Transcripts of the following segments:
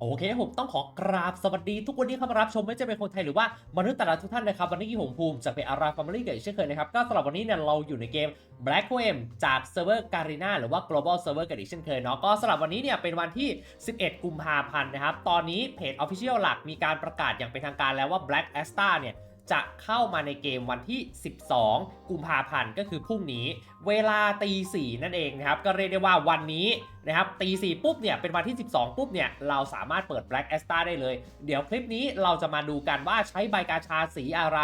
โอเคผมต้องขอกราบสวัสดีทุกคนที่เข้ามารับชมไม่ว่าจะเป็นคนไทยหรือว่ามนุษย์ต่างดาวทุกท่านนะครับวันนี้ผมภูมิจากเป็นอาราฟาร์มลี่กับอีกเช่นเคยนะครับก็สำหรับวันนี้เนี่ยเราอยู่ในเกม Black w a m จากเซิร์ฟเวอร์การีนาหรือว่า global server กันอีกเช่นเคยเนาะก็สำหรับวันนี้เนี่ยเป็นวันที่ 11 กุมภาพันธ์นะครับตอนนี้เพจ Official หลักมีการประกาศอย่างเป็นทางการแล้วว่า Black a s t a เนี่ย จะเข้ามาในเกมวันที่ 12 กุมภาพันธ์ก็คือพรุ่งนี้ เวลาตีสี่นั่นเองนะครับ ก็เรียกได้ว่าวันนี้นะครับตีสี่ปุ๊บเนี่ยเป็นวันที่ 12 ปุ๊บเนี่ยเราสามารถเปิด Black a s t a ได้เลย เดี๋ยวคลิปนี้เราจะมาดูกันว่าใช้ใบกาชาสีอะไร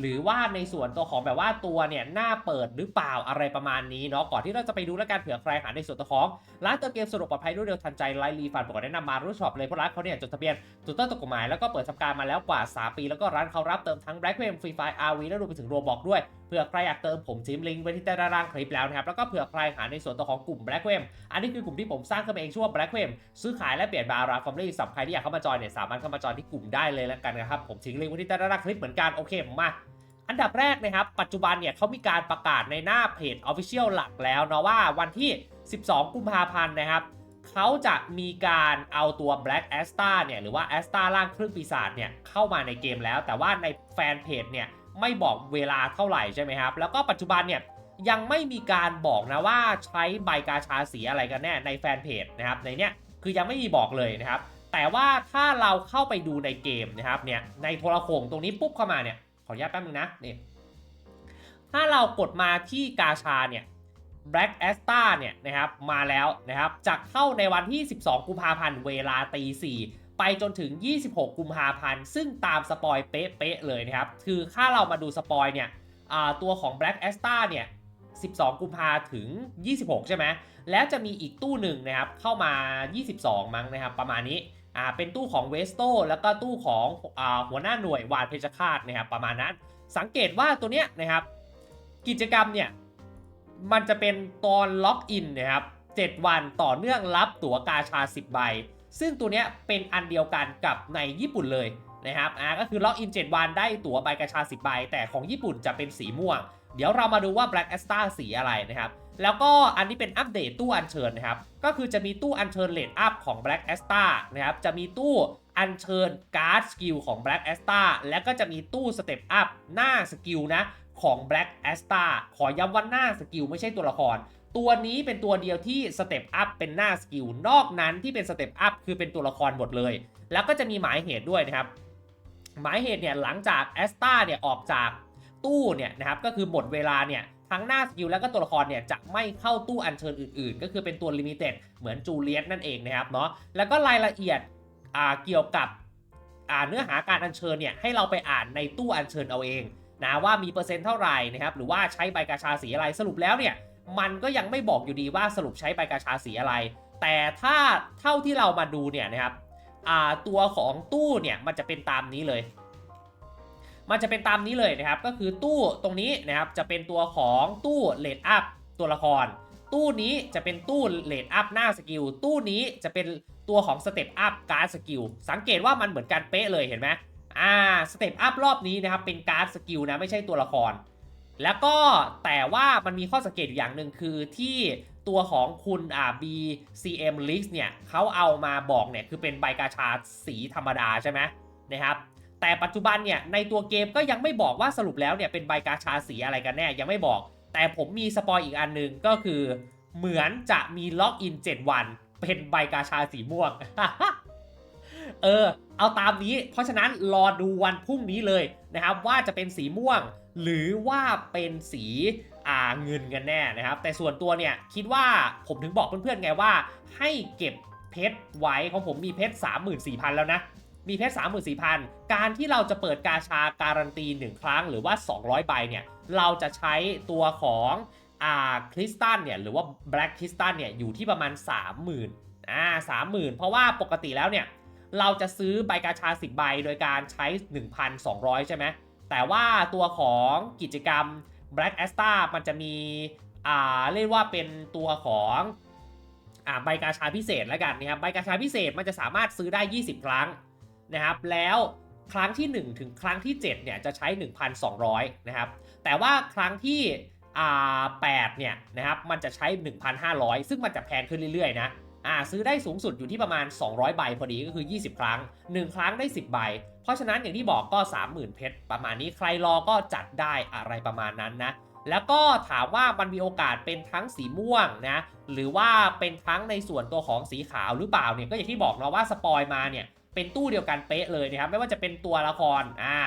หรือว่าในส่วนตัวของแบบว่าตัวเนี่ยหน้าเปิดหรือเปล่าอะไรประมาณนี้เนาะก่อนที่เราจะไปดูแลกันเผื่อใครหาในส่วนตัวของร้านเติมเกมสะดวกปลอดภัยรวดเร็วทันใจไลน์รีฟันผมก็แนะนำมารุ่นช็อปเลยเพราะร้านเขาเนี่ยจดทะเบียนถูกต้องตามกฎหมายแล้วก็เปิดทำการมาแล้วกว่า 3 ปี แล้วก็ร้านเขารับเติมทั้ง Black m Free Fire RV และรวมไปถึง Roblox ด้วย ผื่อใครอยากเติมผมทิ้งลิงก์ไว้ที่ใต้ด้านล่างคลิปแล้วนะครับ แล้วก็เผื่อใครหาในส่วนตัวของกลุ่ม Black m อันนี้คือกลุ่มที่ผมสร้างขึ้นมาเองชื่อว่า Black m ซื้อขายและเปลี่ยนบาราฟอร์มลี่สำหรับใครที่อยากเข้ามาจอยเนี่ยสามารถเข้ามาจอยที่กลุ่มได้เลยแล้วกันนะครับ ผมทิ้งลิงก์ไว้ที่ใต้ด้านล่างคลิปเหมือนกันโอเคมมาอันดับแรกนะครับ ปัจจุบันเนี่ยเขามีการประกาศในหน้าเพจ Official หลักแล้วเนาะว่าวันที่ 12 กุมภาพันธ์นะครับเขาจะมีการเอาตัว Black a s t a เนี่ยหรือว่า a s t a ร่างครึ่งปีศาจเนี่ยเข้ามาในเกมแล้ว แต่ว่าในแฟนเพจเนี่ย ไม่บอกเวลาเท่าไหร่ใช่ไหมครับ แล้วก็ปัจจุบันเนี่ยยังไม่มีการบอกนะว่าใช้ใบกาชาสีอะไรกันแน่ในแฟนเพจนะครับในเนี้ยคือยังไม่มีบอกเลยนะครับ แต่ว่าถ้าเราเข้าไปดูในเกมนะครับเนี่ยในโทรโขงตรงนี้ปุ๊บเข้ามาเนี่ยขออนุญาตแป๊บนึงนะนี่ถ้าเรากดมาที่กาชาเนี่ย Black a s t a เนี่ยนะครับมาแล้วนะครับจะเข้าในวันที่ 12 กุมภาพันธ์เวลาตี4 ไปจนถึง 26 กุมภาพันธ์ ซึ่งตามสปอยเป๊ะๆเลยนะครับ คือถ้าเรามาดูสปอยเนี่ยตัวของ Black a s t a เนี่ย 12 กุมภาถึง 26 ใช่ไหม แล้วจะมีอีกตู้หนึ่งนะครับ เข้ามา 22 มั้งนะครับ ประมาณนี้อ่าเป็นตู้ของเวสโตแล้วก็ตู้ของอ่าหัวหน้าหน่วยวานเพชรฆาตนะครับประมาณนั้น สังเกตว่าตัวเนี้ยนะครับกิจกรรมเนี่ยมันจะเป็นตอนล็อกอินนะครับ 7 วันต่อเนื่องรับตั๋วกาชา 10 ใบ ซึ่งตัวเนี้ยเป็นอันเดียวกันกับในญี่ปุ่นเลยนะครับอ่าก็คือล็อกอิน 7 วันได้ตั๋วใบกาชา 10 ใบ แต่ของญี่ปุ่นจะเป็นสีม่วง เดี๋ยวเรามาดูว่า Black a s t a สีอะไรนะครับ แล้วก็อันนี้เป็นอัปเดตตู้อัญเชิญนะครับ ก็คือจะมีตู้อัญเชิญเลดอัพของ Black a s t a นะครับ จะมีตู้อัญเชิญการ์ดสกิลของ Black a s t a แล้วก็จะมีตู้สเต็ปอัพหน้าสกิลนะของ Black a s t a ขอย้ำว่าหน้าสกิลไม่ใช่ตัวละคร ตัวนี้เป็นตัวเดียวที่สเต็ปอัพเป็นหน้าสกิล นอกนั้นที่เป็นสเต็ปอัพคือเป็นตัวละครหมดเลย แล้วก็จะมีหมายเหตุด้วยนะครับ หมายเหตุเนี่ยหลังจากแอสตาเนี่ยออกจากตู้เนี่ยนะครับก็คือหมดเวลาเนี่ยทั้งหน้าสกิลแล้วก็ตัวละครเนี่ยจะไม่เข้าตู้อัญเชิญอื่นๆ ก็คือเป็นตัวลิมิเต็ดเหมือนจูเลียตนั่นเองนะครับเนาะแล้วก็รายละเอียดอ่าเกี่ยวกับอ่าเนื้อหาการอัญเชิญเนี่ยให้เราไปอ่านในตู้อัญเชิญเอาเองนะว่ามีเปอร์เซ็นต์เท่าไหร่นะครับหรือว่าใช้ใบกาชาสีอะไรสรุปแล้วเนี่ย มันก็ยังไม่บอกอยู่ดีว่าสรุปใช้ใบกาชาสีอะไร แต่ถ้าเท่าที่เรามาดูเนี่ยนะครับตัวของตู้เนี่ยมันจะเป็นตามนี้เลย มันจะเป็นตามนี้เลยนะครับ ก็คือตู้ตรงนี้นะครับจะเป็นตัวของตู้เลดอัพตัวละคร ตู้นี้จะเป็นตู้เลดอัพหน้าสกิล ตู้นี้จะเป็นตัวของสเต็ปอัพการ์ดสกิล สังเกตว่ามันเหมือนกันเป๊ะเลยเห็นไหมอ่าสเต็ปอัพรอบนี้นะครับเป็นการ์ดสกิลนะไม่ใช่ตัวละคร แล้วก็แต่ว่ามันมีข้อสังเกตอยู่อย่างหนึ่งคือที่ตัวของคุณอ่า BCM l e a k เนี่ยเขาเอามาบอกเนี่ยคือเป็นใบกาชาสีธรรมดาใช่ไหมนะครับแต่ปัจจุบันเนี่ยในตัวเกมก็ยังไม่บอกว่าสรุปแล้วเนี่ยเป็นใบกาชาสีอะไรกันแน่ยังไม่บอก แต่ผมมีสปอยอีกอันหนึงก็คือ เหมือนจะมีล็อกอิน 7 วัน เป็นใบกาชาสีม่วง เออเอาตามนี้ เพราะฉะนั้นรอดูวันพรุ่งนี้เลยนะครับว่าจะเป็นสีม่วง หรือว่าเป็นสีอ่าเงินกันแน่นะครับ แต่ส่วนตัวเนี่ยคิดว่าผมถึงบอกเพื่อนๆไงว่า ให้เก็บเพชรไว้ของผมมีเพชร34,000 แล้วนะ มีเพชร34,000 การที่เราจะเปิดกาชาการันตี 1 ครั้งหรือว่า 200 ใบเนี่ย เราจะใช้ตัวของอ่าคริสตัลเนี่ยหรือว่าแบล็กคริสตัลเนี่ยอยู่ที่ประมาณ 30,000อ่า30,000 เพราะว่าปกติแล้วเนี่ยเราจะซื้อใบกาชา 10 ใบโดยการใช้ 1,200 ใช่ไหม แต่ว่าตัวของกิจกรรม Black a s t a มันจะมีอ่าเรียกว่าเป็นตัวของอ่าใบกาชาพิเศษแล้วกันนะครับใบกาชาพิเศษมันจะสามารถซื้อได้ 20 ครั้งนะครับ แล้วครั้งที่ 1 ถึงครั้งที่ 7 เนี่ยจะใช้ 1,200 นะครับ แต่ว่าครั้งที่อ่า8เนี่ยนะครับมันจะใช้ 1,500 ซึ่งมันจะแพงขึ้นเรื่อยๆนะ อ่าซื้อได้สูงสุดอยู่ที่ประมาณ 200 ใบพอดีก็คือ 20 ครั้ง 1 ครั้งได้ 10 ใบ เพราะฉะนั้นอย่างที่บอกก็ 30,000 เพชรประมาณนี้ใครรอก็จัดได้อะไรประมาณนั้นนะ แล้วก็ถามว่ามันมีโอกาสเป็นทั้งสีม่วงนะ หรือว่าเป็นทั้งในส่วนตัวของสีขาวหรือเปล่าเนี่ยก็อย่างที่บอกเนาะว่าสปอยมาเนี่ยเป็นตู้เดียวกันเป๊ะเลยนะครับไม่ว่าจะเป็นตัวละครอ่า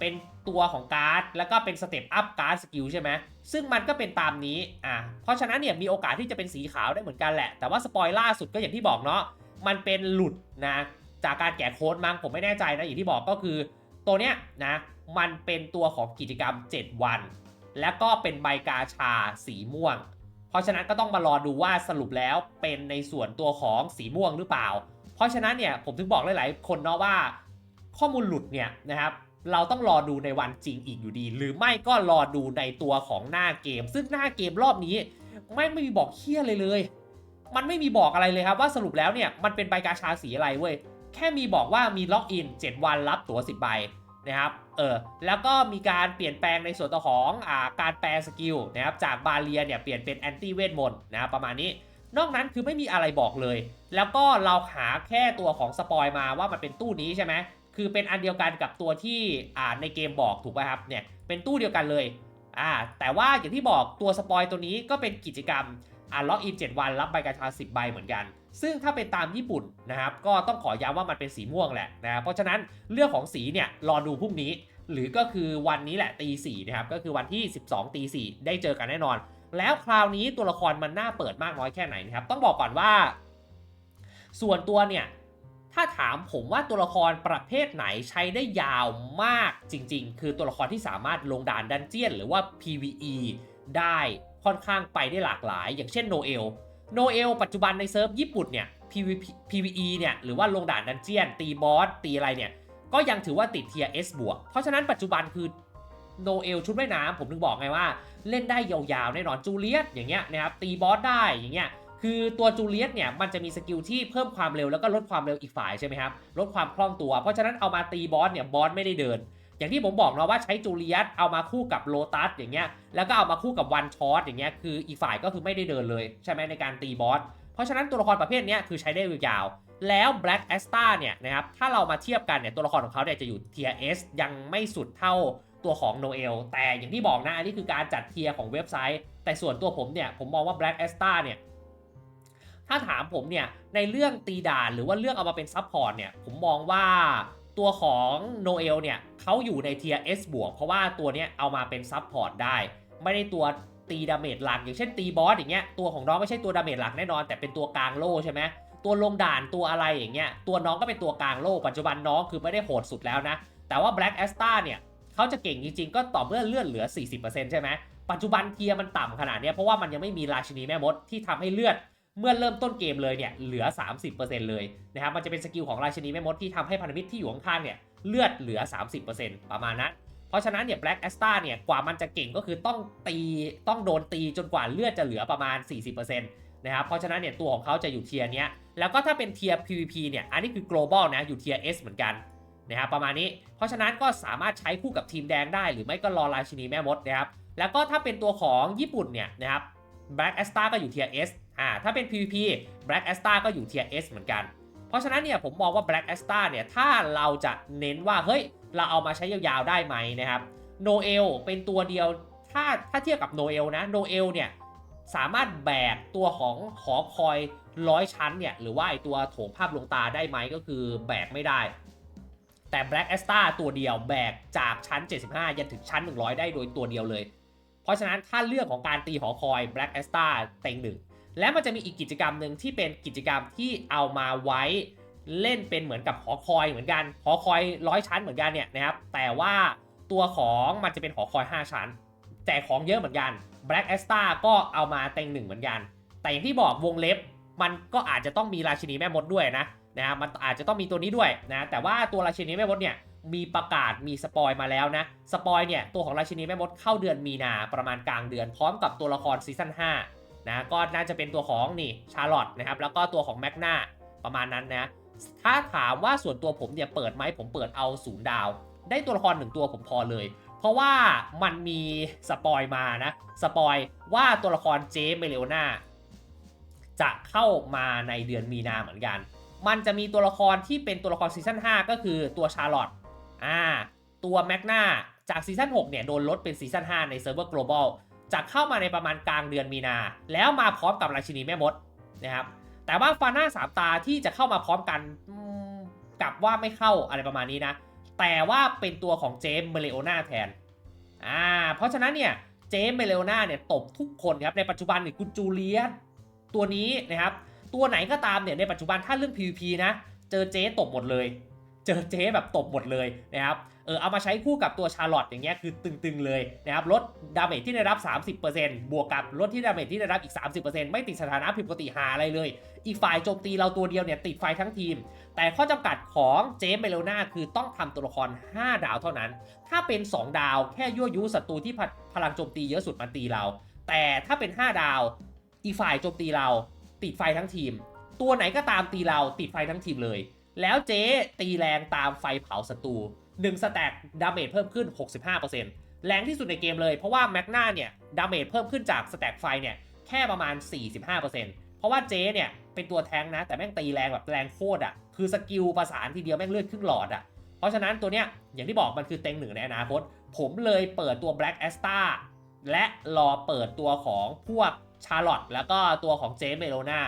เป็นตัวของการ์ด แล้วก็เป็นสเต็ปอัพการ์ดสกิลใช่ไหมซึ่งมันก็เป็นตามนี้อ่าเพราะฉะนั้นเนี่ยมีโอกาสที่จะเป็นสีขาวได้เหมือนกันแหละ แต่ว่าสปอยล่าสุดก็อย่างที่บอกเนาะมันเป็นหลุดนะจากการแกะโค้ดมั้งผมไม่แน่ใจนะอย่างที่บอกก็คือ ตัวเนี้ยนะมันเป็นตัวของกิจกรรม 7 วัน แล้วก็เป็นใบกาชาสีม่วง เพราะฉะนั้นก็ต้องมารอดูว่าสรุปแล้วเป็นในส่วนตัวของสีม่วงหรือเปล่า เพราะฉะนั้นเนี่ยผมถึงบอกหลาย ๆ คนเนาะว่าข้อมูลหลุดเนี่ยนะครับ เราต้องรอดูในวันจริงอีกอยู่ดี หรือไม่ก็รอดูในตัวของหน้าเกม ซึ่งหน้าเกมรอบนี้ไม่ไม่มีบอกเคี้ยเลยเลย มันไม่มีบอกอะไรเลยครับว่าสรุปแล้วเนี่ยมันเป็นใบกาชาสีอะไรเว้ยแค่มีบอกว่ามีล็อกอิน 7 วันรับตั๋ว 10 ใบนะครับ เออ แล้วก็มีการเปลี่ยนแปลงในส่วนตัวของอ่าการแปลสกิลนะครับ จากบาเลียเนี่ยเปลี่ยนเป็นแอนตี้เวทมนต์นะครับประมาณนี้ นอกนั้นคือไม่มีอะไรบอกเลย แล้วก็เราหาแค่ตัวของสปอยมาว่ามันเป็นตู้นี้ใช่ไหม คือเป็นอันเดียวกันกับตัวที่อ่าในเกมบอกถูกป่ะครับเนี่ยเป็นตู้เดียวกันเลยอ่าแต่ว่าอย่างที่บอกตัวสปอยตัวนี้ก็เป็นกิจกรรมอ่าล็อกอิน 7 วันรับใบกาชา 10 ใบเหมือนกัน ซึ่งถ้าเป็นตามญี่ปุ่นนะครับก็ต้องขอย้ำว่ามันเป็นสีม่วงแหละนะเพราะฉะนั้นเรื่องของสีเนี่ยรอดูพรุ่งนี้ หรือก็คือวันนี้แหละตีสี่นะครับก็คือวันที่ 12ตีสี่ได้เจอกันแน่นอน แล้วคราวนี้ตัวละครมันน่าเปิดมากน้อยแค่ไหนนะครับต้องบอกก่อนว่า ส่วนตัวเนี่ย ถ้าถามผมว่าตัวละครประเภทไหนใช้ได้ยาวมากจริงๆ คือตัวละครที่สามารถลงด่านดันเจียน หรือว่า PVE ได้ค่อนข้างไปได้หลากหลาย อย่างเช่นโนเอลโนเอลปัจจุบันในเซิร์ฟญี่ปุ่นเนี่ย PVP PVE เนี่ยหรือว่าลงด่านดันเจียน ตีบอสตีอะไรเนี่ย ก็ยังถือว่าติดเทีย S บวกเพราะฉะนั้นปัจจุบันคือโนเอลชุดว่ายน้ำผมถึงบอกไงว่า เล่นได้ยาวๆแน่นอนจูเลียตอย่างเงี้ยนะครับตีบอสได้อย่างเงี้ย คือตัวจูเลียตเนี่ยมันจะมีสกิลที่เพิ่มความเร็วแล้วก็ลดความเร็วอีกฝ่ายใช่ไหมครับลดความคล่องตัว เพราะฉะนั้นเอามาตีบอสเนี่ยบอสไม่ได้เดิน อย่างที่ผมบอกเนาะว่าใช้จูเลียตเอามาคู่กับโลตัสอย่างเงี้ยแล้วก็เอามาคู่กับวันชอตอย่างเงี้ยคืออีกฝ่ายก็คือไม่ได้เดินเลยใช่ไหมในการตีบอสเพราะฉะนั้นตัวละครประเภทเนี้ยคือใช้ได้ยาวแล้ว Black a s t a เนี่ยนะครับถ้าเรามาเทียบกันเนี่ยตัวละครของเขาเนี่ยจะอยู่เทีย S ยังไม่สุดเท่าตัวของ Noel แต่อย่างที่บอกนะอันนี้คือการจัดเทียร์ของเว็บไซต์ แต่ส่วนตัวผมเนี่ยผมมองว่า Black a s t a เนี่ย ถ้าถามผมเนี่ยในเรื่องตีด่านหรือว่าเรื่องเอามาเป็นซับพอร์ตเนี่ยผมมองว่าตัวของโนเอลเนี่ยเขาอยู่ในเทีย S บวกเพราะว่าตัวเนี้ยเอามาเป็นซับพอร์ตได้ ไม่ได้ตัวตีดาเมจหลัก อย่างเช่นตีบอสอย่างเงี้ยตัวของน้องไม่ใช่ตัวดาเมจหลักแน่นอน แต่เป็นตัวกลางโล่ใช่ไหมตัวลงด่านตัวอะไรอย่างเงี้ยตัวน้องก็เป็นตัวกลางโล่ปัจจุบันน้องคือไม่ได้โหดสุดแล้วนะ แต่ว่า Black a s t a เนี่ยเขาจะเก่งจริงๆ ก็ต่อเมื่อเลื่อนเหลือ 40%ใช่ไหมปัจจุบันเทียร์มันต่ำขนาดเนี้ยเพราะว่ามันยังไม่มีราชินีแม่มดที่ทำให้เลือด เมื่อเริ่มต้นเกมเลยเนี่ยเหลือ 30%เลยนะครับมันจะเป็นสกิลของราชินีแม่มดที่ทำให้พันธมิตรที่อยู่ข้างๆเนี่ยเลือดเหลือ 30%ประมาณนั้นเพราะฉะนั้นเนี่ย Black a s t a เนี่ยกว่ามันจะเก่งก็คือต้องตีต้องโดนตีจนกว่าเลือดจะเหลือประมาณ 40%นะครับเพราะฉะนั้นเนี่ยตัวของเขาจะอยู่เทียร์เนี้ยแล้วก็ถ้าเป็นเทียร์ PVP เนี่ยอันนี้คือ global นะอยู่เทียร์ S เหมือนกันนะครับประมาณนี้ เพราะฉะนั้นก็สามารถใช้คู่กับทีมแดงได้ หรือไม่ก็รอราชินีแม่มดนะครับแล้วก็ถ้าเป็นตัวของญี่ปุ่นเนี่ยนะครับ Black a s t a ก็อยู่เทียร์ S อ่าถ้าเป็น PVP Black a s t a ก็อยู่เทียร์ S เหมือนกัน เพราะฉะนั้นเนี่ยผมมองว่า Black a s t a เนี่ยถ้าเราจะเน้นว่าเฮ้ยเราเอามาใช้ยาวๆได้ไหมนะครับโนเอลเป็นตัวเดียวถ้าถ้าเทียบกับโนเอลนะโนเอลเนี่ยสามารถแบกตัวของหอคอยร้อยชั้นเนี่ยหรือว่าไอตัวโถงภาพลวงตาได้ไหมก็คือแบกไม่ได้ แต่ Black a s t a ตัวเดียวแบกจากชั้น 75 ยันถึงชั้น 100 ได้โดยตัวเดียวเลย เพราะฉะนั้นถ้าเรื่องของการตีหอคอย Black a s t a เต็งหนึ่ง และมันจะมีอีกกิจกรรมหนึ่งที่เป็นกิจกรรมที่เอามาไว้เล่นเป็นเหมือนกับหอคอยเหมือนกันหอคอยร้อยชั้นเหมือนกันเนี่ยนะครับแต่ว่าตัวของมันจะเป็นหอคอย 5 ชั้น แจกของเยอะเหมือนกัน Black a s t a ก็เอามาเต็งหนึ่งเหมือนกัน แต่อย่างที่บอกวงเล็บมันก็อาจจะต้องมีราชินีแม่มดด้วยนะนะมันอาจจะต้องมีตัวนี้ด้วยนะแต่ว่าตัวราชินีแม่มดเนี่ยมีประกาศมีสปอยมาแล้วนะสปอยเนี่ยตัวของราชินีแม่มดเข้าเดือนมีนาประมาณกลางเดือน พร้อมกับตัวละครซีซั่น5 นะก็น่าจะเป็นตัวของนี่ชาร์ลอตนะครับแล้วก็ตัวของแมกนาประมาณนั้นนะถ้าถามว่าส่วนตัวผมเนี่ยเปิดไหมผมเปิดเอาศูนย์ดาว ได้ตัวละครหนึ่งตัวผมพอเลย เพราะว่ามันมีสปอยมานะสปอยว่าตัวละครเจมเมเลโอนาจะเข้ามาในเดือนมีนาเหมือนกัน มันจะมีตัวละครที่เป็นตัวละครซีซั่น5ก็คือตัวชาร์ลอตอ่าตัวแมกนาจากซีซั่น6เนี่ยโดนลดเป็นซีซั่น5ในเซิร์ฟเวอร์ global จะเข้ามาในประมาณกลางเดือนมีนา แล้วมาพร้อมกับราชินีแม่มดนะครับแต่ว่าฟาน่าสามตาที่จะเข้ามาพร้อมกันกลับว่าไม่เข้าอะไรประมาณนี้นะ แต่ว่าเป็นตัวของเจมส์เมเลโอนาแทนอ่าเพราะฉะนั้นเนี่ยเจมส์เมเลโอนาเนี่ยตบทุกคนครับในปัจจุบันเนี่ยคุณจูเลียสตัวนี้นะครับตัวไหนก็ตามเนี่ยในปัจจุบันถ้าเรื่อง PVP นะ เจอเจ๊ตบหมดเลย เจอเจ๊แบบตบหมดเลยนะครับเออเอามาใช้คู่กับตัวชาร์ลอตอย่างเงี้ยคือตึงๆเลยนะครับลดดาเมจที่ได้รับ 30%บวกกับลดที่ดาเมจที่ได้รับอีก 30%ไม่ติดสถานะผิดปกติหาอะไรเลย อีกฝ่ายโจมตีเราตัวเดียวเนี่ยติดไฟทั้งทีม แต่ข้อจำกัดของเจมเมเลนาคือต้องทำตัวละคร 5 ดาวเท่านั้น ถ้าเป็น 2 ดาวแค่ยั่วยุศัตรูที่พพลังโจมตีเยอะสุดมาตีเรา แต่ถ้าเป็น 5 ดาว อีกฝ่ายโจมตีเราติดไฟทั้งทีม ตัวไหนก็ตามตีเราติดไฟทั้งทีมเลย แล้วเจ๊ตีแรงตามไฟเผาศัตรู1สแต็กดาเมจเพิ่มขึ้น 65%แรงที่สุดในเกมเลยเพราะว่าแมกนาเนี่ยดาเมจเพิ่มขึ้นจากสแต็กไฟเนี่ยแค่ประมาณ 45%เพราะว่าเจ๊เนี่ยเป็นตัวแทงนะ แต่แม่งตีแรงแบบแรงโคตรอะคือสกิลประสานทีเดียวแม่งเลือดครึ่งหลอดอะเพราะฉะนั้นตัวเนี้ยอย่างที่บอกมันคือเต็งหนึ่งในอนาคต ผมเลยเปิดตัว Black a s t a และรอเปิดตัวของพวกชาร์ลอตแล้วก็ตัวของเจเมโลนา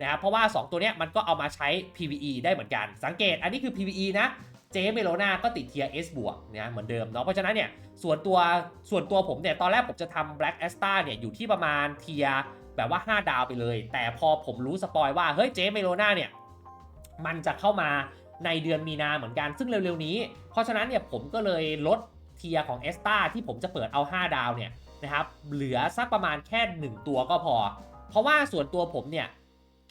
นะครับเพราะว่า 2 ตัวเนี้ยมันก็เอามาใช้ PVE ได้เหมือนกัน สังเกตอันนี้คือ PVE นะเจเมโลนาก็ติดเทีย S บวกนะเหมือนเดิมเนาะเพราะฉะนั้นเนี่ยส่วนตัวส่วนตัวผมเนี่ยตอนแรกผมจะทำ Black a s t a เนี่ยอยู่ที่ประมาณเทียแบบว่า 5 ดาวไปเลย แต่พอผมรู้สปอยว่าเฮ้ยเจเมโลนาเนี่ยมันจะเข้ามาในเดือนมีนาเหมือนกันซึ่งเร็วๆนี้ เพราะฉะนั้นเนี่ยผมก็เลยลดเทียของเอสตาที่ผมจะเปิดเอา 5 ดาวเนี่ยนะครับเหลือสักประมาณแค่ 1 ตัวก็พอ เพราะว่าส่วนตัวผมเนี่ย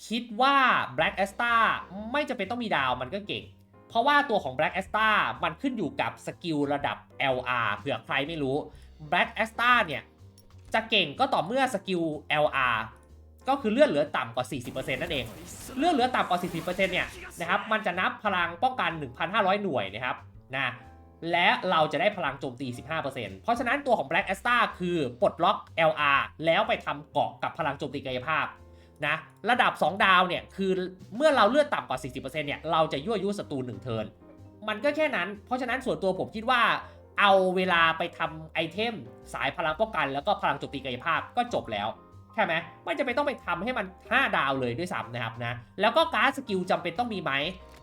คิดว่า Black a s t a ไม่จำเป็นต้องมีดาวมันก็เก่ง เพราะว่าตัวของ Black a s t a มันขึ้นอยู่กับสกิลระดับ LR เผื่อใครไม่รู้ Black a s t a เนี่ย จะเก่งก็ต่อเมื่อสกิล LR ก็คือเลือดเหลือต่ำกว่า 40%นั่นเอง เลือดเหลือต่ำกว่า 40%เนี่ยนะครับ มันจะนับพลังป้องกัน 1,500 หน่วยนะครับนะและเราจะได้พลังโจมตี 15%เพราะฉะนั้นตัวของ Black a s t a คือปลดล็อก LR แล้วไปทำเกาะกับพลังโจมตีกายภาพ นะระดับ 2 ดาวเนี่ยคือเมื่อเราเลือดต่ำกว่า 40%เนี่ยเราจะยั่วยุศัตรู1เทิร์นมันก็แค่นั้นเพราะฉะนั้นส่วนตัวผมคิดว่า เอาเวลาไปทำไอเทม สายพลังป้องกัน แล้วก็พลังโจมตีกายภาพก็จบแล้วใช่ไหมไม่จำเป็นต้องไปทำให้มัน 5 ดาวเลยด้วยซ้ำนะครับนะแล้วก็การ์ดสกิลจำเป็นต้องมีไหม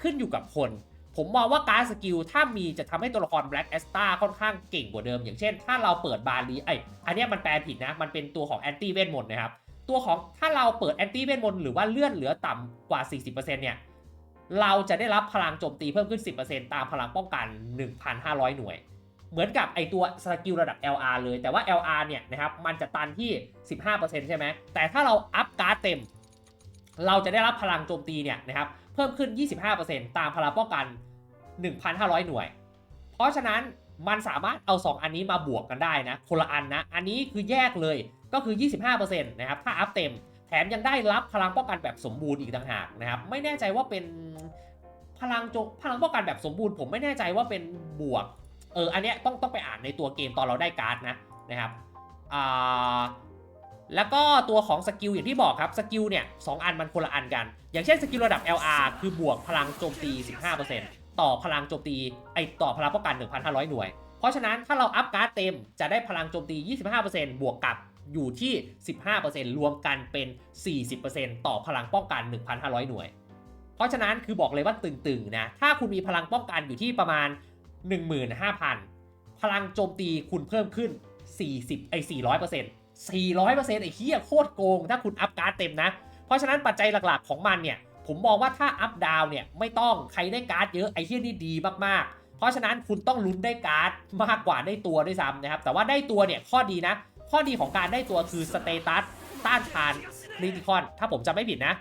ขึ้นอยู่กับคน ผมมองว่าการ์ดสกิลถ้ามีจะทำให้ตัวละคร Black a s t a ค่อนข้างเก่งกว่าเดิม อย่างเช่น ถ้าเราเปิดบาลีไออันนี้มันแปลผิดนะมันเป็นตัวของแอนตี้เวทมนต์นะครับ ตัวของถ้าเราเปิดแอนตี้เวทมนต์หรือว่าเลื่อนเหลือต่ำกว่า 40%เนี่ยเราจะได้รับพลังโจมตีเพิ่มขึ้น 10%ตามพลังป้องกัน 1,500 หน่วย เหมือนกับไอตัวสกิลระดับ LR เลย แต่ว่า LR เนี่ยนะครับมันจะตันที่ 15%ใช่ไหม แต่ถ้าเราอัพการ์ดเต็ม เราจะได้รับพลังโจมตีเนี่ยนะครับเพิ่มขึ้น 25%ตามพลังป้องกัน 1,500 หน่วย เพราะฉะนั้นมันสามารถเอา 2 อันนี้มาบวกกันได้นะคนละอันนะ อันนี้คือแยกเลย ก็คือ 25%นะครับถ้าอัพเต็ม แถมยังได้รับพลังป้องกันแบบสมบูรณ์อีกต่างหากนะครับไม่แน่ใจว่าเป็นพลังโจพลังป้องกันแบบสมบูรณ์ผมไม่แน่ใจว่าเป็นบวกเอออันเนี้ยต้องต้องไปอ่านในตัวเกมตอนเราได้การ์ดนะนะครับอ่าแล้วก็ตัวของสกิลอย่างที่บอกครับสกิลเนี่ยสองอันมันคนละอันกัน อย่างเช่นสกิลระดับ LR คือบวกพลังโจมตี 15%ต่อพลังโจมตีไอต่อพลังป้องกัน 1,500 หน่วย เพราะฉะนั้นถ้าเราอัพการ์ดเต็มจะได้พลังโจมตี 25%บวกกับ อยู่ที่ 15%รวมกันเป็น 40%ต่อพลังป้องกัน 1,500 หน่วย เพราะฉะนั้นคือบอกเลยว่าตึงๆนะ ถ้าคุณมีพลังป้องกันอยู่ที่ประมาณ 15,000 พลังโจมตีคุณเพิ่มขึ้น 40ไอ้400% 400%ไอ้เหี้ยโคตรโกง ถ้าคุณอัพการ์ดเต็มนะ เพราะฉะนั้นปัจจัยหลักๆของมันเนี่ย ผมมองว่าถ้าอัพดาวเนี่ยไม่ต้องใครได้การ์ดเยอะไอ้เหี้ยนี่ดีมากๆเพราะฉะนั้นคุณต้องลุ้นได้การ์ดมากกว่าได้ตัวด้วยซ้ำนะครับ แต่ว่าได้ตัวเนี่ยข้อดีนะ ข้อดีของการได้ตัวคือสเตตัสต้านทานคริติคอน ถ้าผมจำไม่ผิดนะ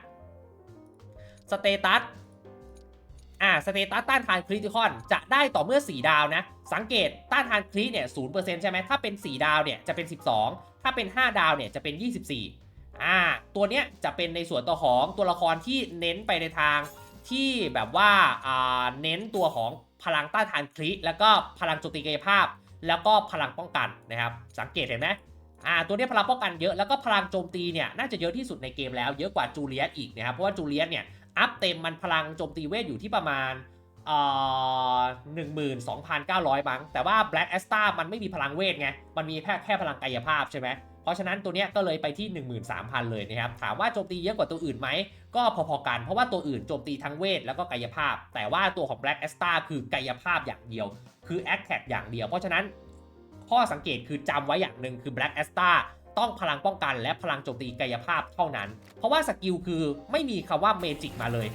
สเตตัสอ่าสเตตัสต้านทานคริติคอนจะได้ต่อเมื่อ 4 ดาวนะ สังเกตต้านทานคริเนี่ย0%ใช่ไหมถ้าเป็น 4 ดาวเนี่ยจะเป็น 12 ถ้าเป็น 5 ดาวเนี่ยจะเป็น 24อ่าตัวเนี้ยจะเป็นในส่วนตัวของตัวละครที่เน้นไปในทางที่แบบว่าอ่าเน้นตัวของพลังต้านทานคริแล้วก็พลังโจมตีกายภาพ แล้วก็พลังป้องกันนะครับ สังเกตเห็นไหม อ่าตัวนี้พลังป้องกันเยอะแล้วก็พลังโจมตีเนี่ยน่าจะเยอะที่สุดในเกมแล้วเยอะกว่าจูเลียสอีกนะครับเพราะว่าจูเลียสเนี่ยอัพเต็มมันพลังโจมตีเวทอยู่ที่ประมาณเอ่อหนึ่งหมื่นสองพันเก้าร้อยมั้งแต่ว่า Black a s t a มันไม่มีพลังเวทไงมันมีแค่แค่พลังกายภาพใช่ไหมเพราะฉะนั้นตัวเนี้ยก็เลยไปที่ 13,000 เลยนะครับ ถามว่าโจมตีเยอะกว่าตัวอื่นไหม ก็พอๆกัน เพราะว่าตัวอื่นโจมตีทั้งเวทแล้วก็กายภาพ แต่ว่าตัวของ Black a s t a คือกายภาพอย่างเดียว คือ a t t a c อย่างเดียว เพราะฉะนั้น ข้อสังเกตคือจำไว้อย่างหนึ่งคือ Black a s t a ต้องพลังป้องกันและพลังโจมตีกายภาพเท่านั้น เพราะว่าสกิลคือไม่มีคำว่าเมจิกมาเลย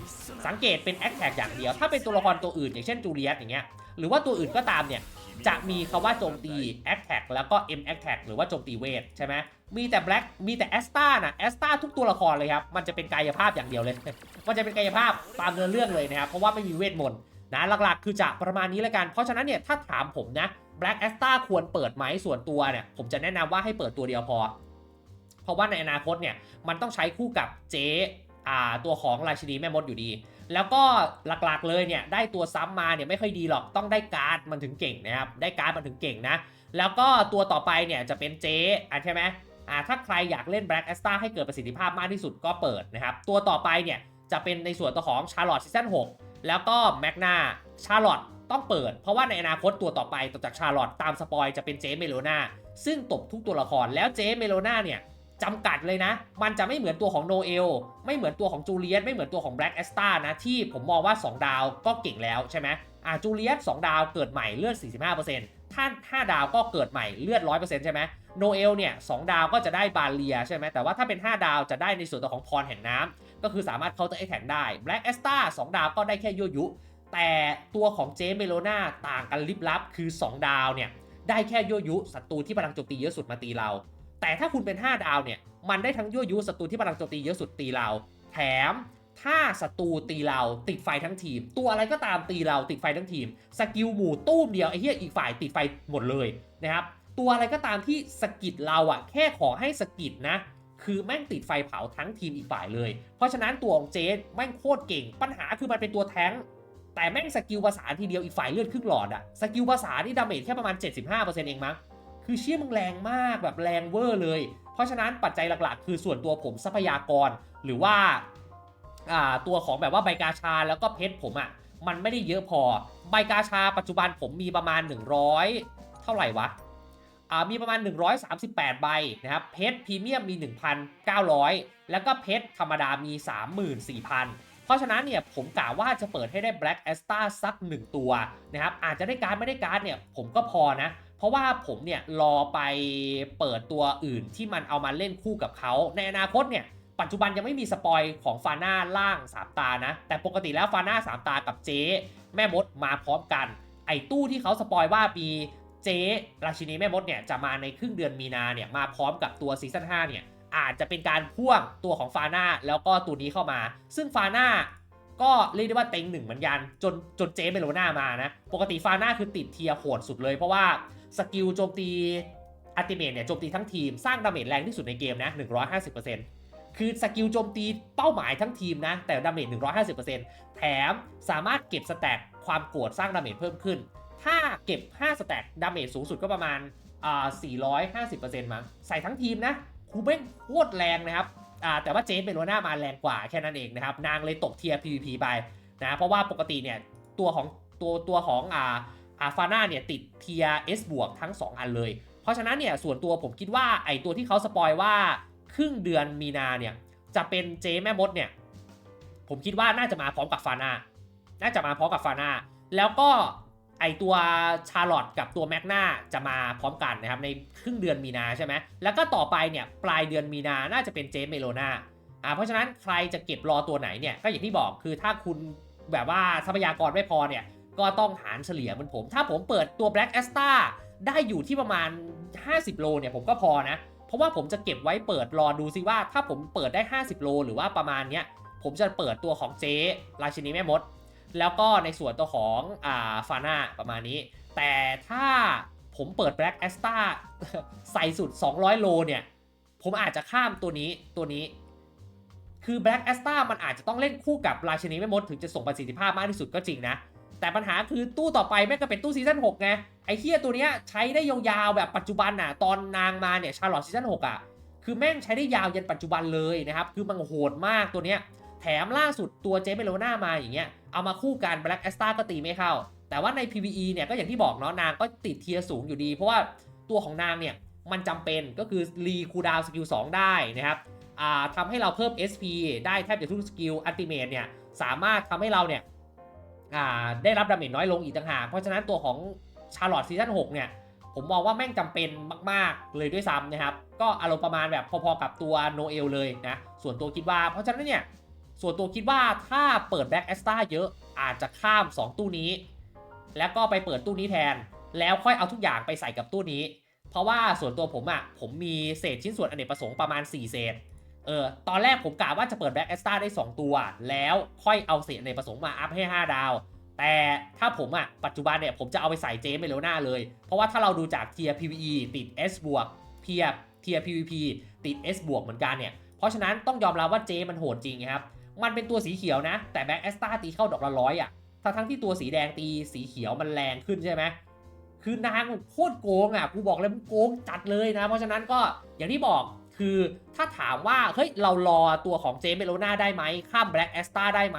สังเกตเป็น a t t a c อย่างเดียว ถ้าเป็นตัวละครตัวอื่น อย่างเช่นจูเลียสอย่างเงี้ย หรือว่าตัวอื่นก็ตามเนี่ย จะมีคำว่าโจมตี attack แล้วก็ m attack หรือว่าโจมตีเวทใช่ไหมมีแต่ black มีแต่ a s t a นะ a s t a ทุกตัวละครเลยครับ มันจะเป็นกายภาพอย่างเดียวเลย มันจะเป็นกายภาพตามเนื้อเรื่องเลยนะครับ เพราะว่าไม่มีเวทมนต์นะ หลักๆ คือจะประมาณนี้แล้วกัน เพราะฉะนั้นเนี่ยถ้าถามผมนะ black a s t a ควรเปิดไหมส่วนตัวเนี่ยผมจะแนะนำว่าให้เปิดตัวเดียวพอ เพราะว่าในอนาคตเนี่ยมันต้องใช้คู่กับเจ๊าตัวของราชินีแม่มดอยู่ดี แล้วก็หลักๆเลยเนี่ยได้ตัวซ้ำมาเนี่ยไม่ค่อยดีหรอกต้องได้การ์ดมันถึงเก่งนะครับได้การ์ดมันถึงเก่งนะ แล้วก็ตัวต่อไปเนี่ยจะเป็นเจ๊อะใช่ไหมอ่าถ้าใครอยากเล่น Black a s t a ให้เกิดประสิทธิภาพมากที่สุดก็เปิดนะครับตัวต่อไปเนี่ยจะเป็นในส่วนตัวของ Charlotte Season 6แล้วก็ Magna Charlotte ต้ ต้องเปิด เพราะว่าในอนาคตตัวต่อไปต่อจาก Charlotte ตามสปอยจะเป็นเจ๊เมโลนาซึ่งตบทุกตัวละครแล้วเจ๊เมโลนาเนี่ยจำกัดเลยนะ มันจะไม่เหมือนตัวของโนเอล ไม่เหมือนตัวของจูเลียสไม่เหมือนตัวของ Black a s t a นะ ที่ผมมองว่า 2 ดาวก็เก่งแล้วใช่ไหมอ่าจูเลียส2ดาวเกิดใหม่เลือด 45%ถ้า5ดาวก็เกิดใหม่เลือด 100%ใช่ไหมโนเอลเนี่ยสดาวก็จะได้บาเลียใช่ไหมแต่ว่าถ้าเป็น 5 ดาวจะได้ในส่วนตัวของพรแห่งน้ำก็คือสามารถเคาน์เตอร์ไอแท็กได้ Black a s t a 2ดาวก็ได้แค่ยั่วยุ แต่ตัวของเจเมโลนาต่างกันลิบลับคือ 2 ดาวเนี่ยได้แค่ยั่วยุศัตรูที่พลังโจมตีเยอะสุดมาตีเรา แต่ถ้าคุณเป็น 5 ดาวเนี่ยมันได้ทั้งยั่วยุศัตรูที่พลังโจมตีเยอะสุดตีเรา แถมถ้าศัตรูตีเราติดไฟทั้งทีม ตัวอะไรก็ตามตีเราติดไฟทั้งทีมสกิลหมู่ตู้มเดียวไอ้เหี้ยอีกฝ่ายติดไฟหมดเลยนะครับตัวอะไรก็ตามที่สกิดเราอะแค่ขอให้สกิดนะคือแม่งติดไฟเผาทั้งทีมอีกฝ่ายเลย เพราะฉะนั้นตัวของเจสแม่งโคตรเก่ง ปัญหาคือมันเป็นตัวแท้ง แต่แม่งสกิลภาษาทีเดียวอีกฝ่ายเลือดครึ่งหลอดอะสกิลภาษานนี่ดาเมจแค่ประมาณ 75%เองมั้งคือเชี่ยมึงแรงมากแบบแรงเวอร์เลย เพราะฉะนั้นปัจจัยหลักๆ คือส่วนตัวผมทรัพยากร หรือว่าอ่าตัวของแบบว่าใบกาชาแล้วก็เพชรผมอะ่ะมันไม่ได้เยอะพอ ใบกาชาปัจจุบันผมมีประมาณ 100 เท่าไหร่วะอ่ามีประมาณ 138 ใบนะครับเพชรพรีเมียมมี 1,900 แล้วก็เพชรธรรมดามี 34,000 เพราะฉะนั้นเนี่ยผมกะว่าจะเปิดให้ได้ Black a s t a สัก 1 ตัวนะครับอาจจะได้การ์ดไม่ได้การ์ดเนี่ยผมก็พอนะ เพราะว่าผมเนี่ยรอไปเปิดตัวอื่นที่มันเอามาเล่นคู่กับเขาในอนาคตเนี่ยปัจจุบันยังไม่มีสปอยของฟาน่าล่าง 3 ตานะ แต่ปกติแล้วฟาน่า3 ตากับเจ๊แม่มดมาพร้อมกัน ไอ้ตู้ที่เขาสปอยว่ามีเจ๊ราชินีแม่มดเนี่ยจะมาในครึ่งเดือนมีนาเนี่ยมาพร้อมกับตัวซีซั่น5เนี่ย อาจจะเป็นการพ่วงตัวของฟาน่าแล้วก็ตัวนี้เข้ามา ซึ่งฟาน่าก็เรียกได้ว่าเต็งหนึ่งเหมือนกันจนจนเจเมโลนามานะ ปกติฟาน่าคือติดเทียโหดสุดเลย เพราะว่าสกิลโจมตีอัติเมตเนี่ยโจมตีทั้งทีมสร้างดาเมจแรงที่สุดในเกมนะ150%คือสกิลโจมตีเป้าหมายทั้งทีมนะ แต่ดาเมจ150%แถมสามารถเก็บสแต็กความโกรธสร้างดาเมจเพิ่มขึ้น ถ้าเก็บ 5 สแต็กดาเมจสูงสุดก็ประมาณอ่า450%มั้งใส่ทั้งทีมนะ คูเบ้งโคตรแรงนะครับอ่าแต่ว่าเจนเป็นโรน่ามาแรงกว่าแค่นั้นเองนะครับ นางเลยตกเทียร์ PVP ไปนะเพราะว่าปกติเนี่ยตัวของตัวตัวของอ่าอาฟาน่าเนี่ยติดเทียร์ S บวกทั้ง 2 อันเลย เพราะฉะนั้นเนี่ยส่วนตัวผมคิดว่าไอตัวที่เขาสปอยว่าครึ่งเดือนมีนาเนี่ยจะเป็นเจแม่มดเนี่ยผมคิดว่าน่าจะมาพร้อมกับฟาน่าน่าจะมาพร้อมกับฟาน่าแล้วก็ ไอตัวชาร์ลอตกับตัวแมกนาจะมาพร้อมกันนะครับในครึ่งเดือนมีนาใช่ไหมแล้วก็ต่อไปเนี่ยปลายเดือนมีนาน่าจะเป็นเจมเมโลนาอ่าเพราะฉะนั้นใครจะเก็บรอตัวไหนเนี่ยก็อย่างที่บอกคือถ้าคุณแบบว่าทรัพยากรไม่พอเนี่ยก็ต้องหารเฉลี่ยเหมือนผม ถ้าผมเปิดตัว Black a s t a ได้อยู่ที่ประมาณ 50 โลเนี่ยผมก็พอนะ เพราะว่าผมจะเก็บไว้เปิดรอดูซิว่า ถ้าผมเปิดได้ 50 โล หรือว่าประมาณเนี้ยผมจะเปิดตัวของเจราชินีแม่มด แล้วก็ในส่วนตัวของอ่าฟาน่าประมาณนี้ แต่ถ้าผมเปิด Black a s t a ใส่สุด 200 โลเนี่ย ผมอาจจะข้ามตัวนี้ตัวนี้ คือ Black a s t a มันอาจจะต้องเล่นคู่กับราชินีแม่มดถึงจะส่งประสิทธิภาพมากที่สุดก็จริงนะ แต่ปัญหาคือตู้ต่อไปแม่งก็เป็นตู้ซีซั่น6ไง ไอ้เฮียตัวเนี้ยใช้ได้ยาวๆแบบปัจจุบันน่ะ ตอนนางมาเนี่ยชาร์ลอตซีซั่น6อะ คือแม่งใช้ได้ยาวยันปัจจุบันเลยนะครับ คือมันโหดมากตัวเนี้ย แถมล่าสุดตัวเจเมโลนามาอย่างเงี้ย เอามาคู่กัน Black a s t a ก็ตีไม่เข้า แต่ว่าใน PVE เนี่ยก็อย่างที่บอกเนาะนางก็ติดเทียร์สูงอยู่ดี เพราะว่าตัวของนางเนี่ยมันจำเป็นก็คือรีคูดาวสกิล2ได้นะครับอ่าทำให้เราเพิ่ม SP ได้แทบจะทุกสกิลอัลติเมทเนี่ยสามารถทำให้เราเนี่ยได้รับดาเมจน้อยลงอีกต่างหาก เพราะฉะนั้นตัวของชาร์ลอตซีซั่น6เนี่ยผมมองว่าแม่งจำเป็นมาก ๆ เลยด้วยซ้ำนะครับ ก็อารมณ์ประมาณแบบพอ ๆ กับตัวโนเอลเลยนะ ส่วนตัวคิดว่า เพราะฉะนั้นเนี่ย ส่วนตัวคิดว่าถ้าเปิดแบ็กแอสตาเยอะอาจจะข้าม 2 ตู้นี้ แล้วก็ไปเปิดตู้นี้แทน แล้วค่อยเอาทุกอย่างไปใส่กับตู้นี้ เพราะว่าส่วนตัวผมอะ่ะผมมีเศษชิ้นส่วนอเนกประสงค์ประมาณ 4 เศษเออตอนแรกผมกะว่าจะเปิดแบ็กแอสตาได้ 2 ตัว แล้วค่อยเอาเศษอเนกประสงค์มาอัพให้ 5 ดาว แต่ถ้าผมอะ่ะปัจจุบันเนี่ยผมจะเอาไปใส่เจมเมโลนาเลย เพราะว่าถ้าเราดูจากเทีย PVE ติด S บวกเทียเทีย PVP ติด S บวกเหมือนกันเนี่ยเพราะฉะนั้นต้องยอมรับว่าเจมันโหดจริงครับ มันเป็นตัวสีเขียวนะ แต่แบ็กแอสตาตีเข้าดอกละร้อยอะทั้งทั้งที่ตัวสีแดงตีสีเขียวมันแรงขึ้นใช่ไหมคือนางโคตรโกงอะกูบอกเลยมันโกงจัดเลยนะ เพราะฉะนั้นก็อย่างที่บอกคือถ้าถามว่า เฮ้ย เรารอตัวของเจมเมโลนาได้ไหม ข้ามแบล็กแอสตาได้ไหม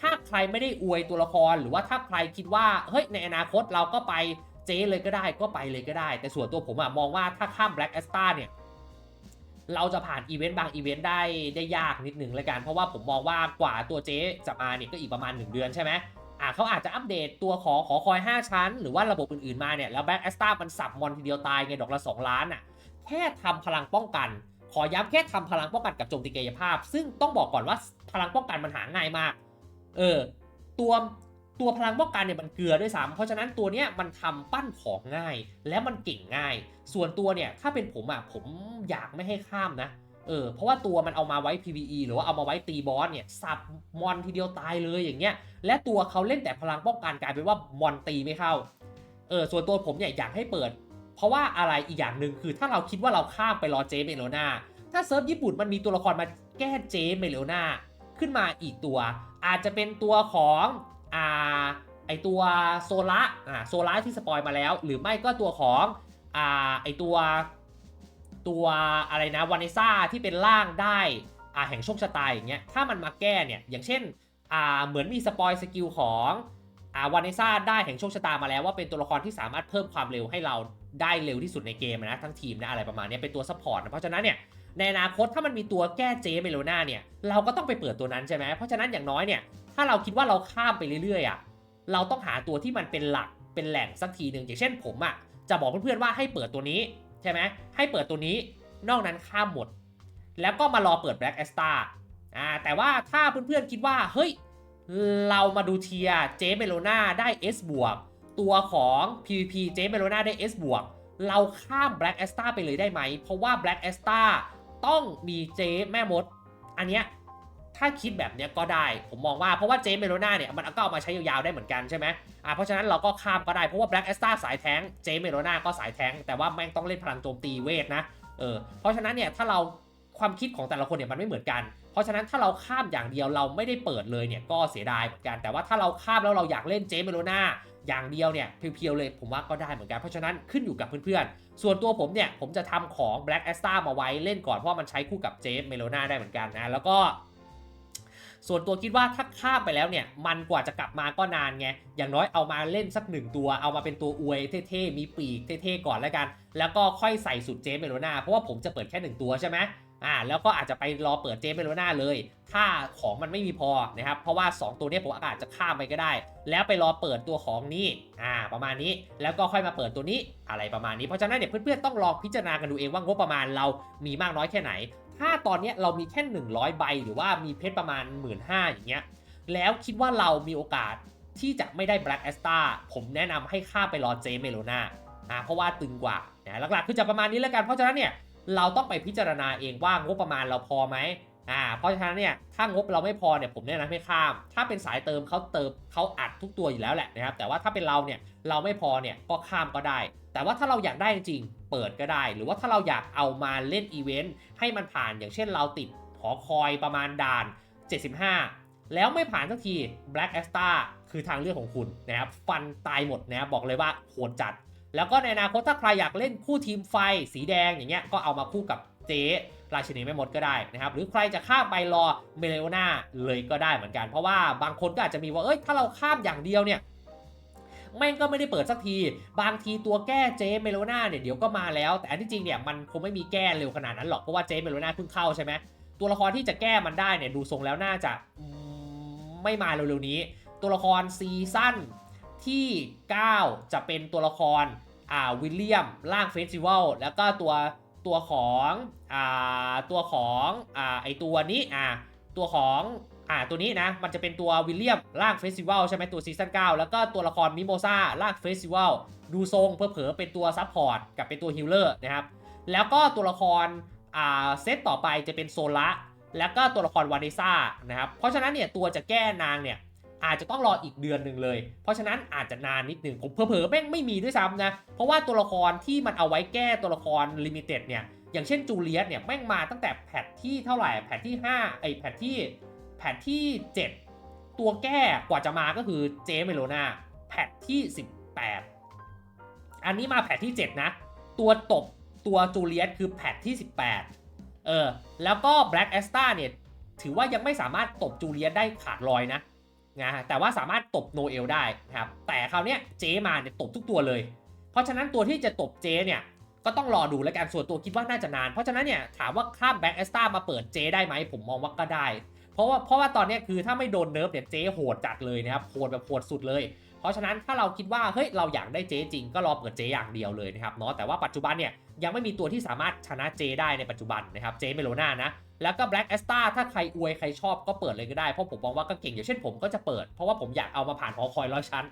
ถ้าใครไม่ได้อวยตัวละครหรือว่าถ้าใครคิดว่า เฮ้ย ในอนาคตเราก็ไปเจเลยก็ได้ก็ไปเลยก็ได้ แต่ส่วนตัวผมอะมองว่าถ้าข้ามแบล็กแอสตาเนี่ย เราจะผ่านอีเวนต์บางอีเวนต์ได้ได้ยากนิดนึงเลยกัน เพราะว่าผมมองว่ากว่าตัวเจ๊จะมาเนี่ยก็อีกประมาณ 1 เดือนใช่ไหมอ่าเขาอาจจะอัปเดตตัวขอขอคอย 5 ชั้น หรือว่าระบบอื่นๆมาเนี่ย แล้วแบ็กแอสตามันสับมอนทีเดียวตายไงดอกละ 2 ล้านอะแค่ทำพลังป้องกัน ขอย้ำแค่ทำพลังป้องกันกับโจมตีกายภาพ ซึ่งต้องบอกก่อนว่าพลังป้องกันมันหาง่ายมาก เออ ตัว ตัวพลังป้องกันเนี่ยมันเกลือด้วยซ้ำเพราะฉะนั้นตัวเนี้ยมันทำปั้นของง่าย และมันเก่งง่าย ส่วนตัวเนี่ยถ้าเป็นผมอะผมอยากไม่ให้ข้ามนะเออเพราะว่าตัวมันเอามาไว้ PVE หรือว่าเอามาไว้ตีบอสเนี่ยสับมอนทีเดียวตายเลยอย่างเงี้ยและตัวเขาเล่นแต่พลังป้องกันกลายเป็นว่ามอนตีไม่เข้าเออส่วนตัวผมเนี่ยอยากให้เปิด เพราะว่าอะไรอีกอย่างหนึ่งคือถ้าเราคิดว่าเราข้ามไปรอเจเมโลนาถ้าเซิร์ฟญี่ปุ่นมันมีตัวละครมาแก้เจเมโลนาขึ้นมาอีกตัว อาจจะเป็นตัวของ อ่าไอตัวโซล่าอ่าโซล่าที่สปอยมาแล้ว หรือไม่ก็ตัวของอ่าไอตัวตัวอะไรนะวานิซ่าที่เป็นร่างได้อ่าแห่งโชคชะตาอย่างเงี้ยถ้ามันมาแก้เนี่ยอย่างเช่นอ่าเหมือนมีสปอยสกิลของอ่าวานิซ่าได้แห่งโชคชะตามาแล้วว่าเป็นตัวละครที่สามารถเพิ่มความเร็วให้เราได้เร็วที่สุดในเกมนะทั้งทีมนะอะไรประมาณนี้เป็นตัวซัพพอร์ตนะเพราะฉะนั้นเนี่ยในอนาคตถ้ามันมีตัวแก้เจเมโลนาเนี่ยเราก็ต้องไปเปิดตัวนั้นใช่ไหมเพราะฉะนั้นอย่างน้อยเนี่ย ถ้าเราคิดว่าเราข้ามไปเรื่อยๆอะเราต้องหาตัวที่มันเป็นหลักเป็นแหล่งสักทีหนึ่งอย่างเช่นผมอะจะบอกเพื่อนๆว่าให้เปิดตัวนี้ใช่ไหมให้เปิดตัวนี้นอกนั้นข้ามหมด แล้วก็มารอเปิด Black a s t a อ่าแต่ว่าถ้าเพื่อนๆคิดว่าเฮ้ยเรามาดูเทียเจเมโลนาได้ S บวกตัวของ PVP เจเมโลนาได้ S บวกเราข้าม Black a s t a ไปเลยได้ไหม เพราะว่า Black a s t a ต้องมีเจแม่มด อันเนี้ย ถ้าคิดแบบนี้ก็ได้ ผมมองว่าเพราะว่าเจมเมโลนาเนี่ยมันก็เอามาใช้ยาวๆได้เหมือนกันใช่ไหมอ่าเพราะฉะนั้นเราก็ข้ามก็ได้เพราะว่า Black a s t a สายแทงเจมเมโลนาก็สายแทงแต่ว่าแม่งต้องเล่นพลังโจมตีเวทนะเออเพราะฉะนั้นเนี่ยถ้าเราความคิดของแต่ละคนเนี่ยมันไม่เหมือนกัน เพราะฉะนั้นถ้าเราข้ามอย่างเดียวเราไม่ได้เปิดเลยเนี่ยก็เสียดายเหมือนกัน แต่ว่าถ้าเราข้ามแล้วเราอยากเล่นเจมเมโลนาอย่างเดียวเนี่ยเพียวๆเลยผมว่าก็ได้เหมือนกัน เพราะฉะนั้นขึ้นอยู่กับเพื่อนๆ ส่วนตัวผมเนี่ยผมจะทำของ Black a s t a มาไว้เล่นก่อนเพราะมันใช้คู่กับเจเมโลนาได้เหมือนกันนะแล้วก็ ส่วนตัวคิดว่าถ้าข้ามไปแล้วเนี่ย มันกว่าจะกลับมาก็นานไง อย่างน้อยเอามาเล่นสักหนึ่งตัว เอามาเป็นตัวอวยเท่ๆ มีปีกเท่ๆก่อนแล้วกัน แล้วก็ค่อยใส่สุดเจมเมโลนาเพราะว่าผมจะเปิดแค่หนึ่งตัวใช่ไหมอ่า แล้วก็อาจจะไปรอเปิดเจมเมโลนาเลย ถ้าของมันไม่มีพอนะครับ เพราะว่า 2 ตัวเนี้ยผมอาจจะข้ามไปก็ได้ แล้วไปรอเปิดตัวของนี้ อ่า ประมาณนี้ แล้วก็ค่อยมาเปิดตัวนี้ อะไรประมาณนี้ เพราะฉะนั้นเนี่ยเพื่อนๆต้องลองพิจารณากันดูเองว่างบประมาณเรามีมากน้อยแค่ไหน ถ้าตอนนี้เรามีแค่ 100 ใบ หรือว่ามีเพชรประมาณ 1 5ื่นอย่างเงี้ย แล้วคิดว่าเรามีโอกาสที่จะไม่ได้ Black a s t a ผมแนะนำให้ข้ามไปรอเจเมโลนาอ่าเพราะว่าตึงกว่านะหลักๆ คือจะประมาณนี้แล้วกัน เพราะฉะนั้นเนี่ยเราต้องไปพิจารณาเองว่างบประมาณเราพอไหมอ่า เพราะฉะนั้นเนี่ยถ้างบเราไม่พอเนี่ยผมแนะนำให้ข้าม ถ้าเป็นสายเติมเขาเติมเขาอัดทุกตัวอยู่แล้วแหละนะครับ แต่ว่าถ้าเป็นเราเนี่ยเราไม่พอเนี่ยก็ข้ามก็ได้ แต่ว่าถ้าเราอยากได้จริง เปิดก็ได้ หรือว่าถ้าเราอยากเอามาเล่นอีเวนต์ให้มันผ่านอย่างเช่นเราติดหอคอยประมาณด่าน 75 แล้วไม่ผ่านสักที Black a s t a คือทางเลือกของคุณนะครับฟันตายหมดนะครับบอกเลยว่าโหดจัด แล้วก็ในอนาคตถ้าใครอยากเล่นคู่ทีมไฟสีแดงอย่างเงี้ยก็เอามาคู่กับเจ๊ราชินีไม่หมดก็ได้นะครับ หรือใครจะข้ามไปรอเมเลโอนาเลยก็ได้เหมือนกัน เพราะว่าบางคนก็อาจจะมีว่า เอ้ย ถ้าเราข้ามอย่างเดียวเนี่ย แม่งก็ไม่ได้เปิดสักที บางทีตัวแก้เจเมโลนาเนี่ยเดี๋ยวก็มาแล้ว แต่อันที่จริงเนี่ยมันคงไม่มีแก้เร็วขนาดนั้นหรอกเพราะว่าเจเมโลนาเพิ่งเข้าใช่ไหมตัวละครที่จะแก้มันได้เนี่ยดูทรงแล้วน่าจะไม่มาเร็วๆนี้ ตัวละครซีซั่นที่ 9 จะเป็นตัวละครอ่าวิลเลียมร่างเฟสติวัลแล้วก็ตัวตัวของอ่าตัวของอ่าไอตัวนี้อ่าตัวของ อ่าตัวนี้นะมันจะเป็นตัววิลเลียมร่างเฟสติวัลใช่ไหมตัวซีซั่น9แล้วก็ตัวละครมิโมซาร่างเฟสติวัลดูทรงเผลอๆเป็นตัวซับพอร์ตกับเป็นตัวฮิลเลอร์นะครับแล้วก็ตัวละครอ่าเซตต่อไปจะเป็นโซละแล้วก็ตัวละครวานิซ่านะครับเพราะฉะนั้นเนี่ยตัวจะแก้นางเนี่ยอาจจะต้องรออีกเดือนหนึ่งเลย เพราะฉะนั้นอาจจะนานนิดหนึ่งผมเผลอๆแม่งไม่มีด้วยซ้ำนะ เพราะว่าตัวละครที่มันเอาไว้แก้ตัวละครลิมิเต็ดเนี่ย อย่างเช่นจูเลียสเนี่ยแม่งมาตั้งแต่แพทที่เท่าไหร่ แพทที่ 5 ไอแพทที่ แพทที่ 7 ตัวแก้กว่าจะมาก็คือเจเมโลนาแพทที่ 18 อันนี้มาแพทที่ 7 นะ ตัวตบตัวจูเลียสคือแพทที่ 18 เออ แล้วก็แบล็กแอสตาเนี่ย ถือว่ายังไม่สามารถตบจูเลียสได้ขาดลอยนะนะแต่ว่าสามารถตบโนเอลได้นะครับ แต่คราวเนี้ยเจมาเนี่ยตบทุกตัวเลย เพราะฉะนั้นตัวที่จะตบเจเนี่ยก็ต้องรอดูแล้วกันส่วนตัวคิดว่าน่าจะนาน เพราะฉะนั้นเนี่ยถามว่าข้ามแบ็กแอสตามาเปิดเจได้ไหมผมมองว่าก็ได้ เพราะว่าเพราะว่าตอนนี้คือถ้าไม่โดนเนิร์ฟเนี่ยเจโหดจัดเลยนะครับโหดแบบโหดสุดเลย เพราะฉะนั้นถ้าเราคิดว่าเฮ้ยเราอยากได้เจจริงก็รอเปิดเจอย่างเดียวเลยนะครับเนาะแต่ว่าปัจจุบันเนี่ยยังไม่มีตัวที่สามารถชนะเจได้ในปัจจุบันนะครับเจเมโลนานะแล้วก็ Black a s t a ถ้าใครอวยใครชอบก็เปิดเลยก็ได้ เพราะผมมองว่าก็เก่งอย่างเช่นผมก็จะเปิด เพราะว่าผมอยากเอามาผ่านหอคอยร้อยชั้น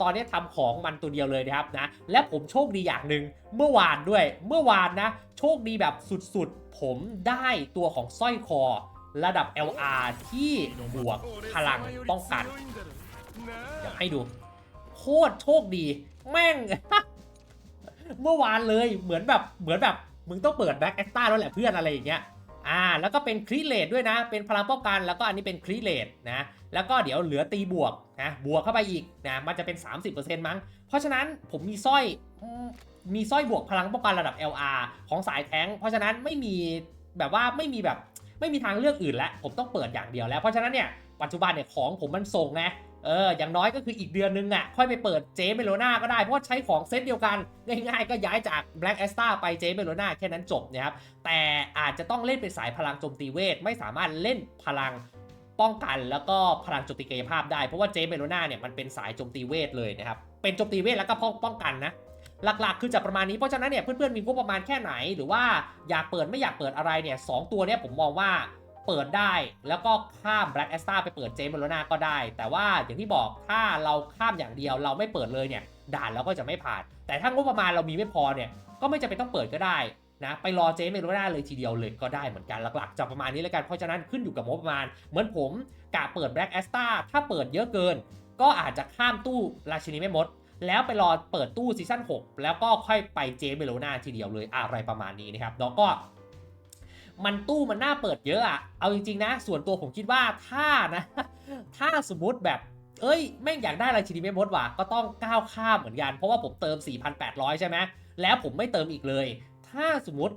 ตอนนี้ทำของมันตัวเดียวเลยนะครับนะ และผมโชคดีอย่างหนึ่งเมื่อวานด้วย เมื่อวานนะ โชคดีแบบสุดๆ ผมได้ตัวของสร้อยคอ ระดับ LR ที่บวกพลังป้องกันเดี๋ยวให้ดู โคตรโชคดี แม่ง เมื่อวานเลยเหมือนแบบเหมือนแบบ มึงต้องเปิดแบ็กแอคต้าแล้วแหละเพื่อนอะไรอย่างเงี้ยอ่าแล้วก็เป็นครีเลตด้วยนะ เป็นพลังป้องกันแล้วก็อันนี้เป็นครีเลตนะ แล้วก็เดี๋ยวเหลือตีบวกนะบวกเข้าไปอีกนะมันจะเป็น 30%มั้ง เพราะฉะนั้นผมมีสร้อยมมีสร้อยบวกพลังป้องกันระดับ LR ของสายแท้ง เพราะฉะนั้นไม่มีแบบว่าไม่มีแบบ ไม่มีทางเลือกอื่นแล้วผมต้องเปิดอย่างเดียวแล้ว เพราะฉะนั้นเนี่ยปัจจุบันเนี่ยของผมมันส่งไงเอออย่างน้อยก็คืออีกเดือนนึงอะค่อยไปเปิดเจเมโลนาก็ได้ เพราะว่าใช้ของเซตเดียวกัน ง่ายๆ ก็ย้ายจาก Black a s t a ไปเจเมโลนาแค่นั้นจบนะครับ แต่อาจจะต้องเล่นเป็นสายพลังโจมตีเวท ไม่สามารถเล่นพลังป้องกันแล้วก็พลังโจมตีกายภาพได้ เพราะว่าเจเมโลนาเนี่ยมันเป็นสายโจมตีเวทเลยนะครับ เป็นโจมตีเวทแล้วก็ป้องกันนะ หลักๆ คือจะประมาณนี้เพราะฉะนั้นเนี่ยเพื่อนๆมีงบประมาณแค่ไหน หรือว่าอยากเปิดไม่อยากเปิดอะไรเนี่ยสองตัวเนี่ยผมมองว่าเปิดได้แล้วก็ข้าม Black a s t a ไปเปิดเจม e โลนาก็ได้ แต่ว่าอย่างที่บอกถ้าเราข้ามอย่างเดียวเราไม่เปิดเลยเนี่ยด่านเราก็จะไม่ผ่าน แต่ถ้างบประมาณเรามีไม่พอเนี่ยก็ไม่จำเป็นต้องเปิดก็ได้นะไปรอเจม e โลนาเลยทีเดียวเลยก็ได้เหมือนกันหลักๆจะประมาณนี้แล้วกันเพราะฉะนั้นขึ้นอยู่กับงบประมาณ เหมือนผมกะเปิด Black a s t a ถ้าเปิดเยอะเกิน ก็อาจจะข้ามตู้ราชินีแม่มด แล้วไปรอเปิดตู้ซีซั่น6 แล้วก็ค่อยไปเจม e โลนาทีเดียวเลยอะไรประมาณนี้นะครับเนาะก็มันตู้มันน่าเปิดเยอะอะเอาจริงๆนะ ส่วนตัวผมคิดว่าถ้านะ ถ้าสมมติแบบ เอ้ย แม่งอยากได้อะไรชินีไม่มดว่ะ ก็ต้องก้าวข้ามเหมือนกัน เพราะว่าผมเติม 4,800 ใช่ไหม แล้วผมไม่เติมอีกเลย ถ้าสมมติ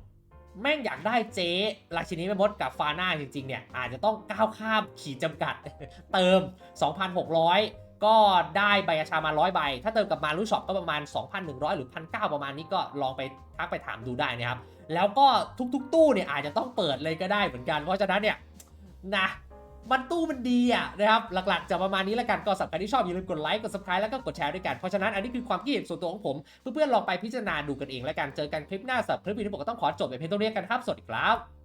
แม่งอยากได้เจ๊ราชินีไม่มดกับฟาน่าจริงๆเนี่ย อาจจะต้องก้าวข้ามขีดจำกัด เติม 2,600 ก็ได้ใบอาชามา100ใบ ถ้าเติมกับมารูช็อปก็ประมาณ 2,100 หรือ 1,900 ประมาณนี้ก็ลองไปทักไปถามดูได้นะครับ แล้วก็ทุกๆ ตู้เนี่ยอาจจะต้องเปิดเลยก็ได้เหมือนกัน เพราะฉะนั้นเนี่ยนะมันตู้มันดีอะนะครับ หลักๆจะประมาณนี้แล้วกันก็สำหรับใครที่ชอบอย่าลืมกดไลค์กด subscribe แล้วก็กดแชร์ด้วยกัน เพราะฉะนั้นอันนี้คือความคิดเห็นส่วนตัวของผม เพื่อนๆลองไปพิจารณาดูกันเองแล้วกัน เจอกันคลิปหน้าสำหรับคลิปนี้ผมก็ต้องขอจบแบบเพียงเท่านี้กันครับ สวัสดีครับ